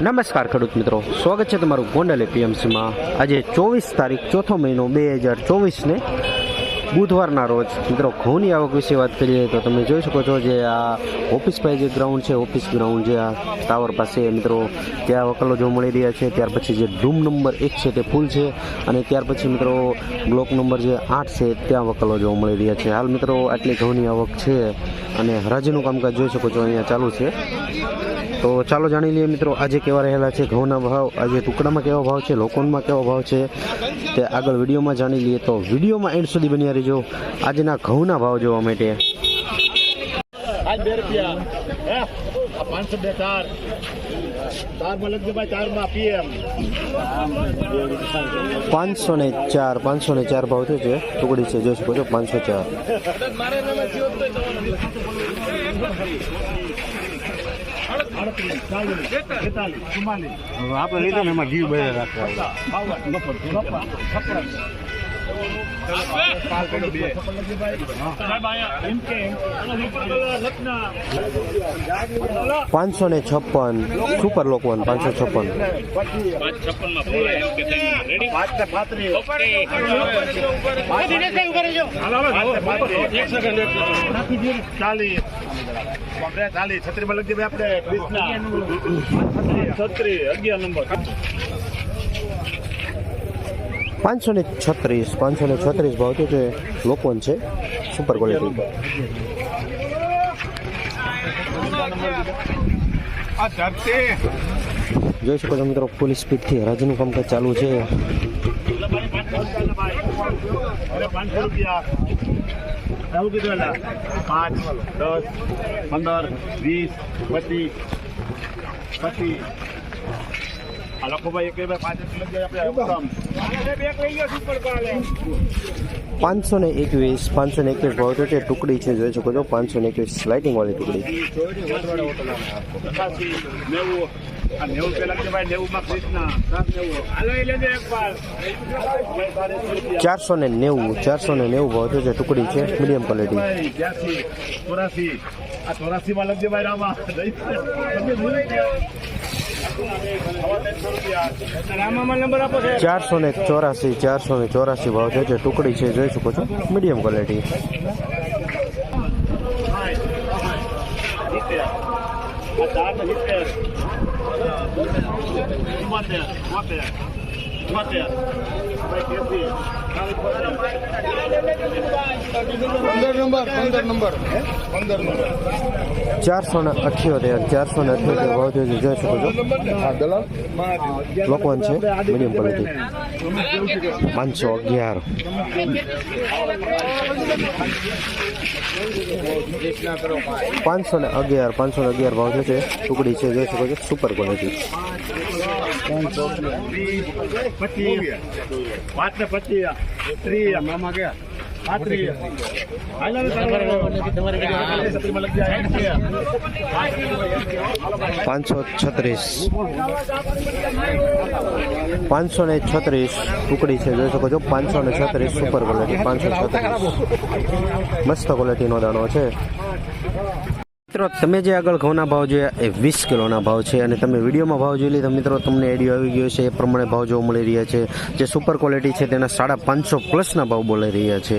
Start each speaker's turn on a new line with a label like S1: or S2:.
S1: નમસ્કાર ખેડૂત મિત્રો. સ્વાગત છે તમારું ગોંડલ એપીએમસીમાં આજે ચોવીસ તારીખ, ચોથો મહિનો બે હજાર ચોવીસને બુધવારના રોજ. મિત્રો, ઘઉંની આવક વિશે વાત કરીએ તો તમે જોઈ શકો છો જે આ ઓફિસ પાસે જે ગ્રાઉન્ડ છે, ઓફિસ ગ્રાઉન્ડ જે આ ટાવર પાસે મિત્રો, ત્યાં વકલો જોવા મળી રહ્યા છે. ત્યાર પછી જે ડૂમ નંબર એક છે તે ફૂલ છે અને ત્યાર પછી મિત્રો, બ્લોક નંબર જે આઠ છે ત્યાં વકલો જોવા મળી રહ્યા છે. હાલ મિત્રો, આટલી ઘઉંની આવક છે અને હરાજીનું કામકાજ જોઈ શકો છો, અહીંયા ચાલુ છે. તો ચાલો જાણી લઈએ મિત્રો આજે કેવા રહેલા છે ઘઉંના ભાવ? આજે ટુકડામાં કેવો ભાવ છે લોકોનમાં કેવો ભાવ છે? તે આગળ વિડીયોમાં જાણી લઈએ તો વિડીયોમાં એન્ડ સુધી બની રહેજો. આજના ઘઉંના ભાવ જોવા માટે.
S2: પાંચસો બે ચાર. લખજો ભાઈ
S1: પાંચસો ને ચાર પાંચસો ને ચાર ભાવ થયો છે. ટુકડી છે જોઈ શકો છો પાંચસો ચાર.
S2: આડત્રીસ ચાલીસ બેતાલીસ ચુમ્માલીસ.
S3: આપણે લીધો ને એમાં ઘી બધા રાખવા.
S1: પાંચસો ને છપ્પન સુપર લોકવન પાંચસો છપ્પન.
S2: ચાલીસ. છત્રી માં લખી આપણે. છત્રી અગિયાર નંબર.
S1: પાંચસો ને છત્રીસ, પાંચસો ને છત્રીસ ભાવ તો છે લોકવન છે. Super quality. જોઈ શકો છો મિત્રો ફૂલ સ્પીડથી હરાજીનું કામકાજ ચાલુ છે.
S2: પાંચ દસ પંદર વીસ પચીસ આ લખો એક ભાઈ પાંચ લખી
S1: પાંચસો ને એકવીસ પાંચસો ને એકવીસ ભાવ છે ટુકડી છે જોઈ શકો છો પાંચસો ને એકવીસ લાઇટિંગ વાળી ટુકડી. ચારસો ને નેવું ચારસો ને નેવું ભાવ છે ટુકડી છે મીડિયમ ક્વોલિટી
S2: ચોરાસી. આ ચોરાસી માં લગજે ભાઈ રામા રામામાં નંબર આપો છે
S1: ચારસો ને ચોરાસી, ચારસો ને ચોરાસી ભાવ છે. જે ટુકડી છે, જોઈ શકો છો. મીડિયમ ક્વોલિટી
S2: ચાર
S3: પંદર નંબર પંદર નંબર. પંદર નંબર.
S1: ચારસો ને અઠ્યોતેર ચારસો ને અઠ્યોતેર ભાવ જોઈ શકો છો.
S3: દલાલ.
S1: લોકવન છે મીડિયમ ક્વોલિટી. પાંચસો અગિયાર પાંચસો ને અગિયાર પાંચસો ને અગિયાર ભાવ છે ટુકડી છે, જોઈ શકો છો સુપર ક્વોલિટી
S2: પચીસ પાંચ ને પચીસ. ત્રીસ. મામા ગયા
S1: પાંચસો છત્રીસ. પાંચસો ને છત્રીસ ટુકડી છે, જોઈ શકો છો. પાંચસો ને છત્રીસ સુપર ક્વોલિટી પાંચસો છત્રીસ. મસ્ત ક્વોલિટીનો દાણો છે. મિત્રો, તમે જે આગળ ઘઉંના ભાવ જોયા એ વીસ કિલોના ભાવ છે અને તમે વિડીયોમાં ભાવ જોઈ લીધા. મિત્રો, તમને એડિયો આવી ગયો છે, એ પ્રમાણે ભાવ જોવા મળી રહ્યા છે. જે સુપર ક્વોલિટી છે તેના સાડા પાંચસો પ્લસના ભાવ બોલાઈ રહ્યા છે.